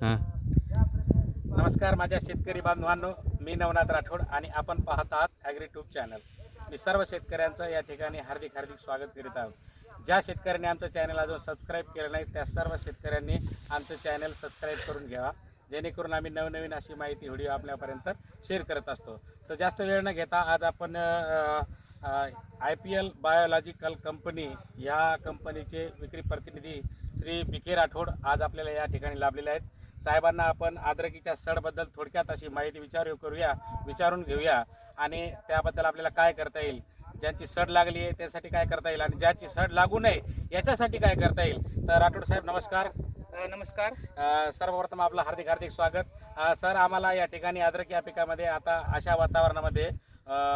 हां. नमस्कार माझ्या शेतकरी बांधवांनो मी नवनाथ राठोड आणि आपण पाहत आहात ॲग्रीट्यूब चॅनल मी सर्व शेतकऱ्यांचं या ठिकाणी हार्दिक हार्दिक स्वागत करीत आहोत. ज्या शेतकऱ्यांनी आमचं चॅनल अजून सबस्क्राईब केलं नाही त्या सर्व शेतकऱ्यांनी आमचं चॅनल सबस्क्राईब करून घ्यावा. जेणेकरून आम्ही नवनवीन अशी माहिती व्हिडिओ आपल्यापर्यंत शेअर करत असतो. तर जास्त वेळ न घेता आज आपण I P L biological company ह्या कंपनीचे विक्री प्रतिनिधी श्री बी के राठोड आज आपल्याला या ठिकाणी लाभलेले आहेत. साहेबांना आपण आद्रकीच्या सडबद्दल थोडक्यात अशी माहिती विचारू करूया विचारून घेऊया. आणि त्याबद्दल आपल्याला काय करता येईल? ज्यांची सड लागली आहे त्यासाठी काय करता येईल? आणि ज्याची सड लागू नये याच्यासाठी काय करता येईल? तर राठोड साहेब नमस्कार. नमस्कार. सर्वप्रथम आपलं हार्दिक हार्दिक स्वागत. सर आम्हाला या ठिकाणी अद्रक या पिकामध्ये आता अशा वातावरणामध्ये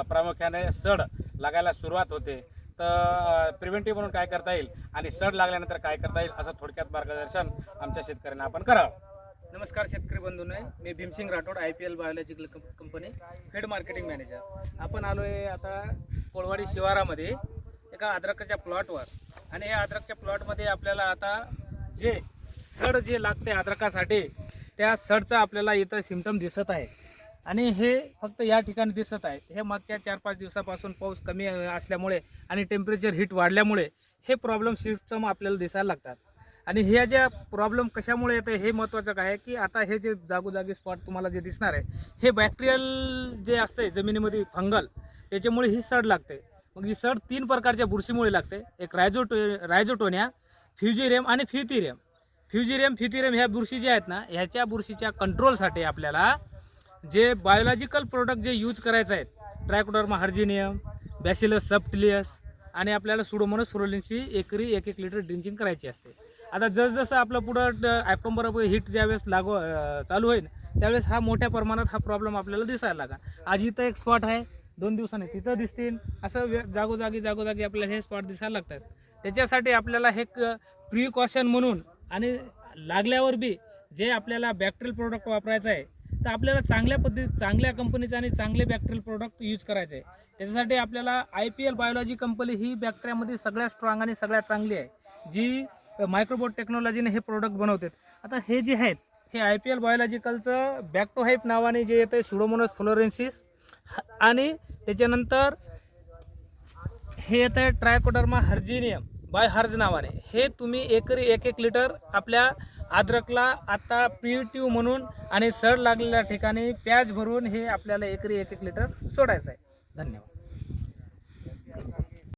प्रामुख्याने सड लागायला सुरुवात होते. तर प्रिव्हेंटिव्ह म्हणून काय करता येईल आणि सड लागल्यानंतर काय करता येईल असं थोडक्यात मार्गदर्शन आमच्या शेतकऱ्यांना आपण करावं. नमस्कार शेतकरी बंधूंनो मी Bhimsingh Rathod I P L biological company head marketing manager आपण आलो आहे आता कोळवाडी शिवारामध्ये एका अद्रकाच्या प्लॉटवर आणि या अद्रकच्या प्लॉटमध्ये आपल्याला आता जे सड जे लागते अद्रकासाठी त्या सडचा आपल्याला इथं सिमटम दिसत आहे. आणि हे फक्त या ठिकाणी दिसत आहेत. हे मागच्या चार पाच दिवसापासून पाऊस कमी असल्यामुळे आणि टेम्परेचर हीट वाढल्यामुळे हे प्रॉब्लेम सिस्टम आपल्याला दिसायला लागतात. आणि ह्या ज्या प्रॉब्लेम कशामुळे येतं हे महत्त्वाचं काय आहे की आता हे जे जागोजागी स्पॉट तुम्हाला जे दिसणार आहे हे बॅक्टेरियल जे असते जमिनीमध्ये फंगल त्याच्यामुळे ही सड लागते. मग ही सड तीन प्रकारच्या बुरशीमुळे लागते. एक रायझोटो रायझोटोन्या फ्युजिरियम आणि फितिरियम फ्युजिरियम फ्युथिरियम ह्या बुरशी ज्या आहेत ना ह्याच्या बुरशीच्या कंट्रोलसाठी आपल्याला जे बायोलॉजिकल प्रोडक्ट जे यूज करायचं आहेत ट्रॅकोडर्मा हार्जिनियम बॅसिलस सबटिलियस आणि आपल्याला सुडोमोनस फ्रोलिनची एकरी एक एक लिटर ड्रिंचिंग करायची असते. आता जसजसं आपलं पुढं ऑक्टोंबर हिट ज्यावेळेस लागू चालू होईल त्यावेळेस हा मोठ्या प्रमाणात हा प्रॉब्लेम आपल्याला दिसायला लागा आज इथं एक स्पॉट आहे दोन दिवसांनी तिथं दिसतील असं वे- जागोजागी जागोजागी आपल्याला हे स्पॉट दिसायला लागतात. त्याच्यासाठी आपल्याला हे प्रिकॉशन म्हणून आणि लागल्यावर बी जे आपल्याला बॅक्टेरियल प्रोडक्ट वापरायचं आहे तर आपल्याला चांगल्या पद्धती चांगल्या कंपनीचं आणि चांगले बॅक्टेरियल प्रोडक्ट यूज करायचे आहे. त्याच्यासाठी आपल्याला I P L biology company ही बॅक्टेरियामध्ये सगळ्यात स्ट्रॉंग आणि सगळ्यात चांगली आहे. जी मायक्रोबोट टेक्नॉलॉजीने हे प्रोडक्ट बनवतात. आता हे जे आहेत हे आय पी एल बायोलॉजिकलचं बॅक्टोहाईप नावाने जे येतं आहे सुडोमोनस फ्लोरेन्सिस आणि त्याच्यानंतर हे येतं आहे ट्रायकोडर्मा हर्जिनियम बाय हर्ज नावाने. हे तुम्ही एकरी एक एक लिटर आपल्या अद्रकला आता प्रिव्हेटिव्ह म्हणून आणि सड लागलेल्या ठिकाणी प्याज भरून हे आपल्याला एकरी एक एक लिटर सोडायचं आहे. धन्यवाद.